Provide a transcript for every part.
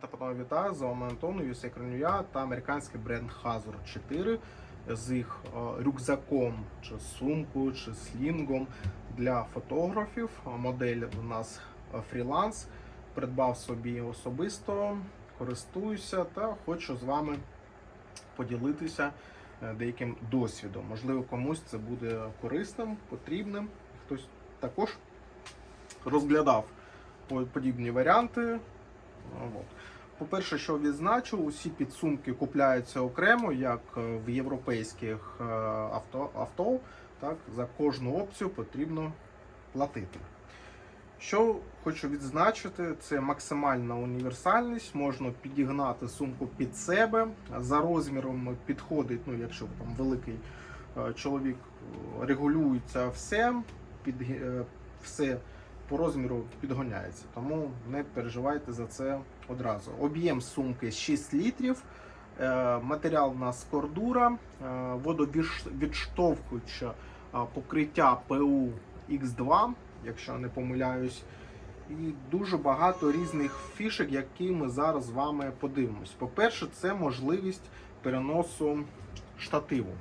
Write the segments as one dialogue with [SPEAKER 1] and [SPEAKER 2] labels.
[SPEAKER 1] та панове вітаю, з вами Антон, USA Кранюя та американський бренд Hazard 4 з їх е, рюкзаком, чи сумкою, чи слінгом для фотографів. Модель у нас е, фріланс. Придбав собі особисто, користуюся та хочу з вами поділитися е, деяким досвідом. Можливо, комусь це буде корисним, потрібним. Хтось також розглядав подібні варіанти. От. По-перше, що відзначу, усі підсумки купляються окремо, як е, в європейських е, авто, авто. Так, за кожну опцію потрібно платити. Що хочу відзначити, це максимальна універсальність. Можна підігнати сумку під себе. За розміром підходить, ну, якщо там великий е, чоловік регулюється все, під, все по розміру підгоняється. Тому не переживайте за це одразу. Об'єм сумки 6 літрів. Е, Матеріал у нас кордура, е, водовідштовхуюче е, покриття ПУ X2, якщо не помиляюсь. І дуже багато різних фішок, які ми зараз з вами подивимось. По-перше, це можливість переносу штативу.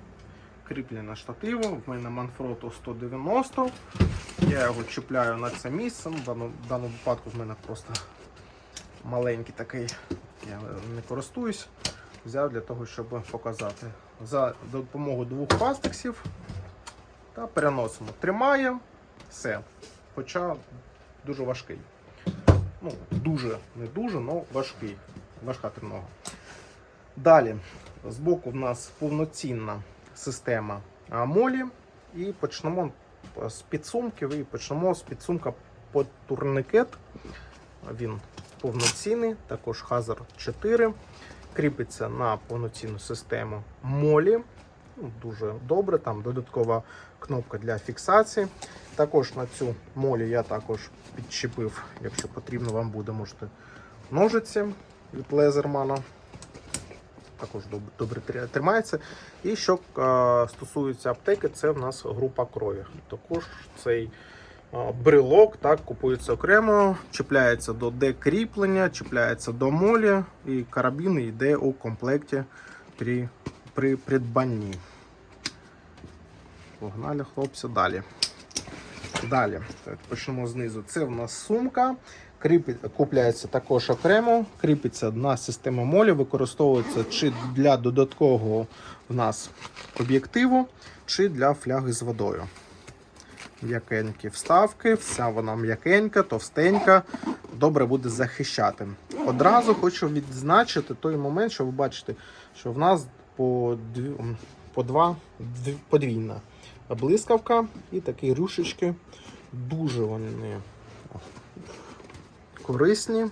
[SPEAKER 1] Кріплення штативу. В мене Manfrotto 190. Я його чіпляю на це місце. Ну, в даному, в даному випадку в мене просто маленький такий. Я не користуюсь. Взяв для того, щоб показати. За допомогою двох пастексів та переносимо. Тримає все. Хоча дуже важкий. Ну, дуже, не дуже, але важкий. Важка тринога. Далі, збоку в нас повноцінна система молі. І почнемо з підсумків. І почнемо з підсумка по турникет. Він повноцінний, також Hazard 4. Кріпиться на повноцінну систему молі. Ну, Дуже добре, там додаткова кнопка для фіксації. Також на цю молі я також підчепив, якщо потрібно вам буде, можете ножиці від Лезермана. Також добре, тримається. І що е, стосується аптеки, це в нас група крові. Також цей е, брелок так, купується окремо, чіпляється до декріплення, чіпляється до молі, і карабін йде у комплекті при, при придбанні. Погнали, хлопці, далі. Далі, так, почнемо знизу. Це в нас сумка. Купляється також окремо, кріпиться на систему молі, використовується чи для додаткового в нас об'єктиву, чи для фляги з водою. М'якенькі вставки, вся вона м'якенька, товстенька, добре буде захищати. Одразу хочу відзначити той момент, що ви бачите, що в нас по, дві, по два дві- подвійна блискавка і такі рюшечки. Дуже вони корисні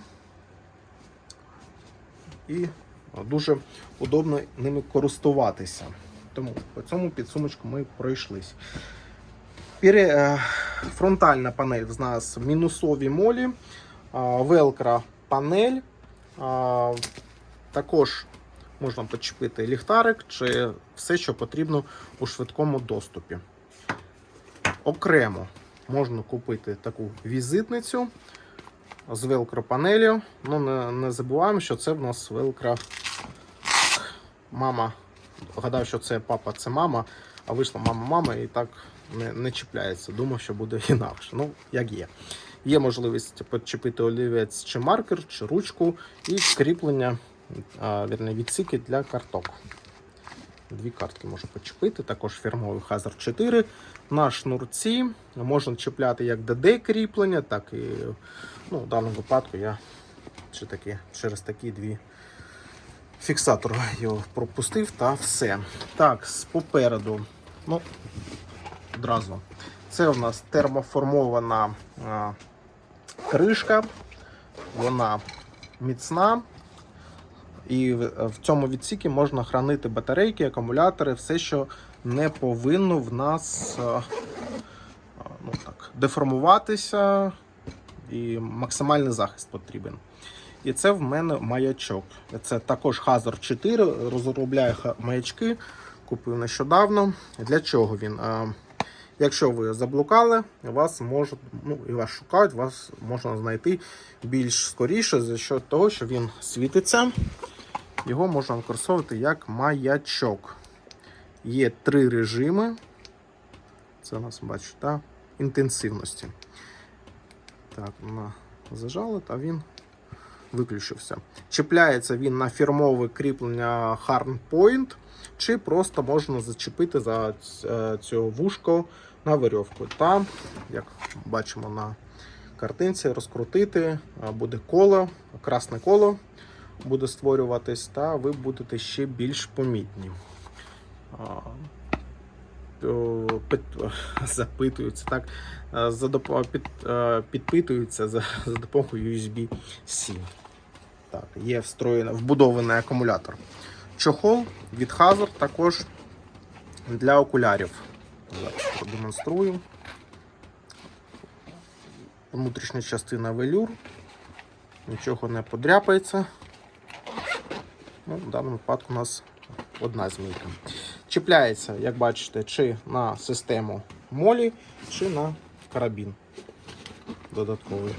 [SPEAKER 1] і дуже удобно ними користуватися. Тому по цьому підсумочку ми пройшлись. Е, фронтальна панель в нас в мінусовій молі, велкра панель. Також можна почепити ліхтарик чи все, що потрібно у швидкому доступі. Окремо можна купити таку візитницю з велкро панелю. Ну, не, не забуваємо, що це в нас велкро мама. Гадав, що це папа, це мама, а вийшла мама-мама і так не, не чіпляється. Думав, що буде інакше. Ну, як є. Є можливість підчепити олівець чи маркер, чи ручку, і кріплення, а, вірне, відсіки для карток. Дві картки можу почепити, також фірмовий Hazard 4. На шнурці можна чіпляти як DD кріплення, так і ну, в даному випадку я ще таки, через такі дві фіксатори його пропустив та все. Так, попереду, ну, одразу. Це у нас термоформована а, кришка, вона міцна. І в цьому відсікі можна хранити батарейки, акумулятори, все, що не повинно в нас а, а, ну, так, деформуватися, і максимальний захист потрібен. І це в мене маячок. Це також Hazard 4, розробляє маячки, купив нещодавно. Для чого він? Якщо ви заблукали, вас можуть, ну і вас шукають, вас можна знайти більш скоріше за що того, що він світиться. Його можна використовувати як маячок. Є три режими. Це у нас бачите, та, інтенсивності. Так, вона зажала, та він виключився. Чіпляється він на фірмове кріплення Hardpoint, чи просто можна зачепити за ц- цього вушко на верьовку. Та, як бачимо на картинці, розкрутити буде коло, красне коло буде створюватись, та ви будете ще більш помітні. Запитуються, так, за під, підпитуються за, за допомогою USB-C. Так, є встроєний вбудований акумулятор. Чохол від Hazard також для окулярів. Зараз продемонструю. Внутрішня частина велюр. Нічого не подряпається. Ну, в даному випадку у нас одна змійка. Чіпляється, як бачите, чи на систему молі, чи на карабін додатковий.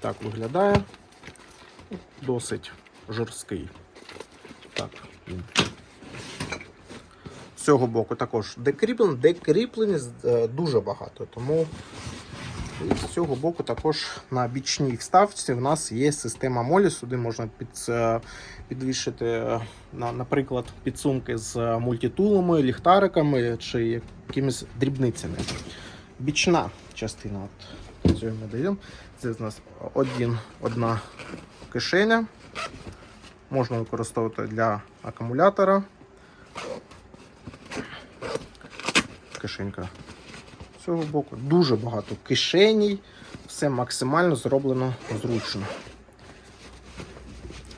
[SPEAKER 1] Так виглядає. Досить жорсткий. Так. З цього боку також декріплень. Декріплень е, дуже багато, тому і з цього боку також на бічній вставці в нас є система молі. Сюди можна під, е, підвішити, е, наприклад, підсумки з е, мультитулами, ліхтариками чи якимись дрібницями. Бічна частина от цієї моделі. Це в нас один, одна кишеня. Можна використовувати для акумулятора. Кишенька цього боку. Дуже багато кишеній, все максимально зроблено зручно.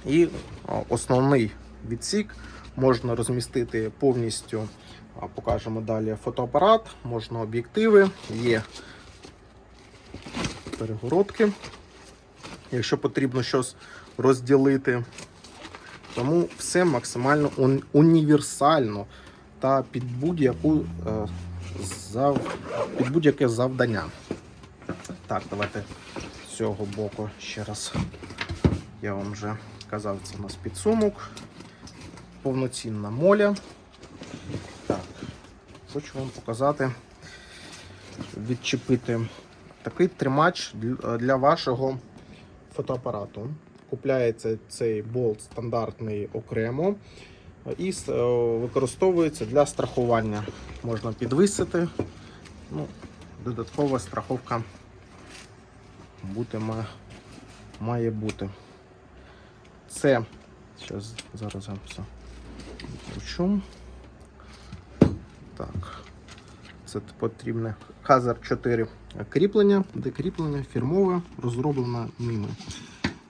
[SPEAKER 1] І основний відсік можна розмістити повністю, покажемо далі фотоапарат, можна об'єктиви, є перегородки, якщо потрібно щось розділити. Тому все максимально універсально та під будь-яку е, зав... під будь-яке завдання. Так, давайте з цього боку ще раз. Я вам вже казав, це у нас підсумок. Повноцінна моля. Так, хочу вам показати, відчепити такий тримач для- вашого фотоапарату. Купляється цей болт стандартний окремо і е, використовується для страхування. Можна підвисити. Ну, додаткова страховка бути ма- має бути. Це зараз, зараз я все відкручу. Так. Це потрібне Hazard 4 кріплення, де кріплення фірмове, розроблено ними.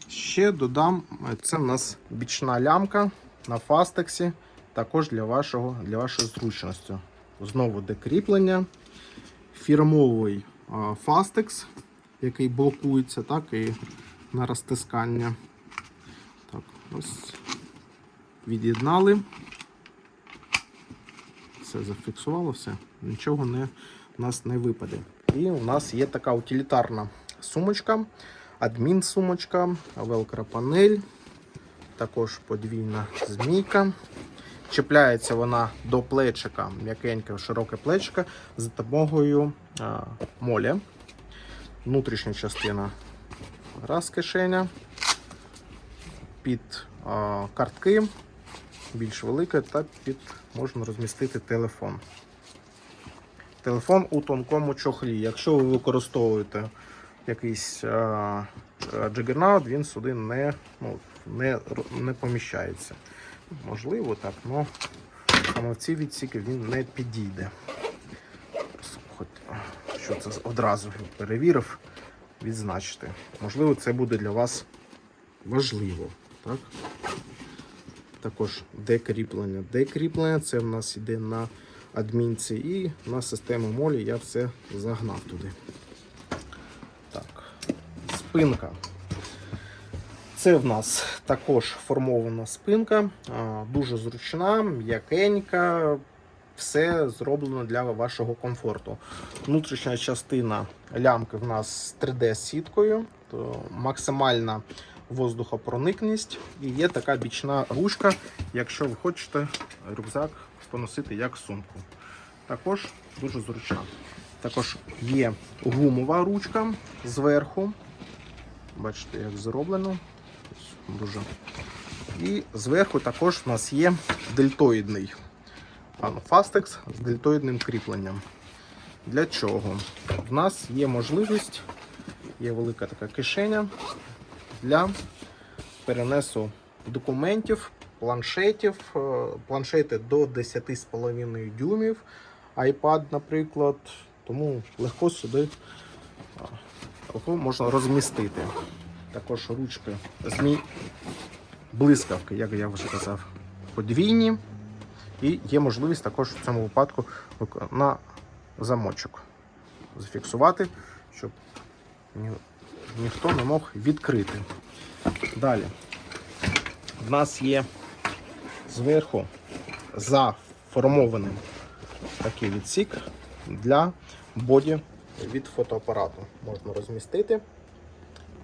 [SPEAKER 1] Ще додам, це в нас бічна лямка на фастексі, також для, вашого, для вашої зручності. Знову декріплення, фірмовий а, фастекс, який блокується, так і на розтискання. Так, ось від'єднали. Все зафіксувало, все, нічого не, у нас не випаде. І у нас є така утилітарна сумочка, адмін-сумочка, велкро-панель, також подвійна змійка. Чіпляється вона до плечика, м'якеньке, широке плечико з допомогою моля. Внутрішня частина раз кишеня, під а, картки, більш велика, та під можна розмістити телефон. Телефон у тонкому чохлі. Якщо ви використовуєте якийсь джигернаут, він сюди не, ну, не, не поміщається. Можливо, так, але саме в ці відсіки він не підійде. Хоч, що це одразу перевірив, відзначити. Можливо, це буде для вас важливо. Так? Також декріплення. Декріплення це в нас йде на адмінці і на систему молі я все загнав туди. Так, спинка. Це в нас також формована спинка, дуже зручна, м'якенька, все зроблено для вашого комфорту. Внутрішня частина лямки в нас з 3D-сіткою, то максимальна воздухопроникність і є така бічна ручка, якщо ви хочете рюкзак поносити як сумку. Також дуже зручна. Також є гумова ручка зверху. Бачите, як зроблено. Дуже. І зверху також у нас є дельтоїдний Fastex з дельтоїдним кріпленням. Для чого? В нас є можливість, є велика така кишеня для перенесу документів, планшетів, е, планшети до 10,5 дюймів, iPad, наприклад. Тому легко сюди а, легко можна розмістити. Також ручки змі блискавки, як я вже казав, подвійні. І є можливість також в цьому випадку на замочок зафіксувати, щоб ні, ніхто не мог відкрити. Далі. В нас є зверху заформований такий відсік для боді від фотоапарату. Можна розмістити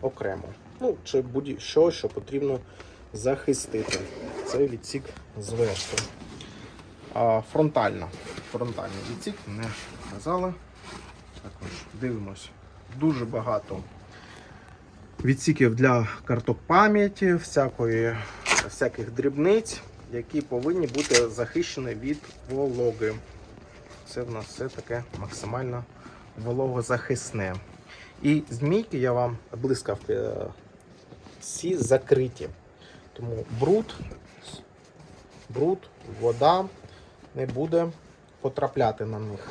[SPEAKER 1] окремо. Ну, чи будь-що, що потрібно захистити. Цей відсік зверху. А, фронтальна. Фронтальний відсік не казали. Також дивимось. Дуже багато відсіків для карток пам'яті, всякої, всяких дрібниць, які повинні бути захищені від вологи. Це в нас все таке максимально вологозахисне. І змійки я вам блискавки е, всі закриті. Тому бруд, бруд, вода не буде потрапляти на них.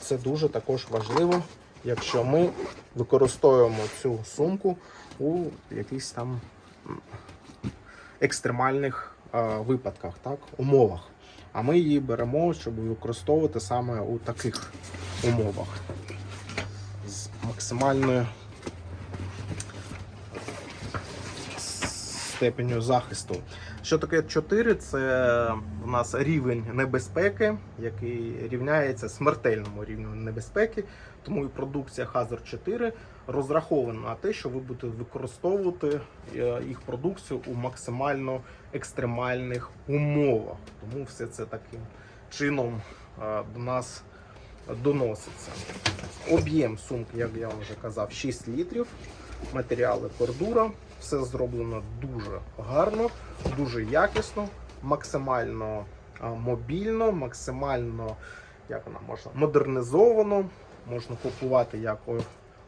[SPEAKER 1] Це дуже також важливо, якщо ми використовуємо цю сумку у якихось там екстремальних е, випадках, так, умовах. А ми її беремо, щоб використовувати саме у таких умовах максимальною степеню захисту. Що таке 4? Це у нас рівень небезпеки, який рівняється смертельному рівню небезпеки. Тому і продукція Hazard 4 розрахована на те, що ви будете використовувати е, їх продукцію у максимально екстремальних умовах. Тому все це таким чином е, до нас доноситься. Об'єм сумки, як я вам вже казав, 6 літрів. Матеріали кордура. Все зроблено дуже гарно, дуже якісно, максимально мобільно, максимально як вона можна модернізовано. Можна купувати як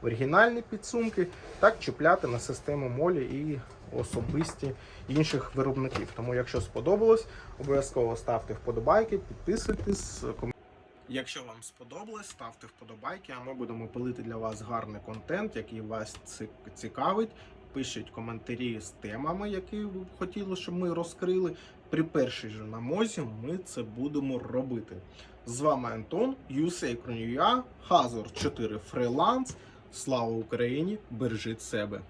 [SPEAKER 1] оригінальні підсумки, так чіпляти на систему молі і особисті інших виробників. Тому, якщо сподобалось, обов'язково ставте вподобайки, підписуйтесь, Якщо вам сподобалось, ставте вподобайки, а ми будемо пилити для вас гарний контент, який вас цікавить. Пишіть коментарі з темами, які ви б хотіли, щоб ми розкрили. При першій же намозі ми це будемо робити. З вами Антон, USA Кронюя, Hazard 4 Freelance. Слава Україні! Бережіть себе!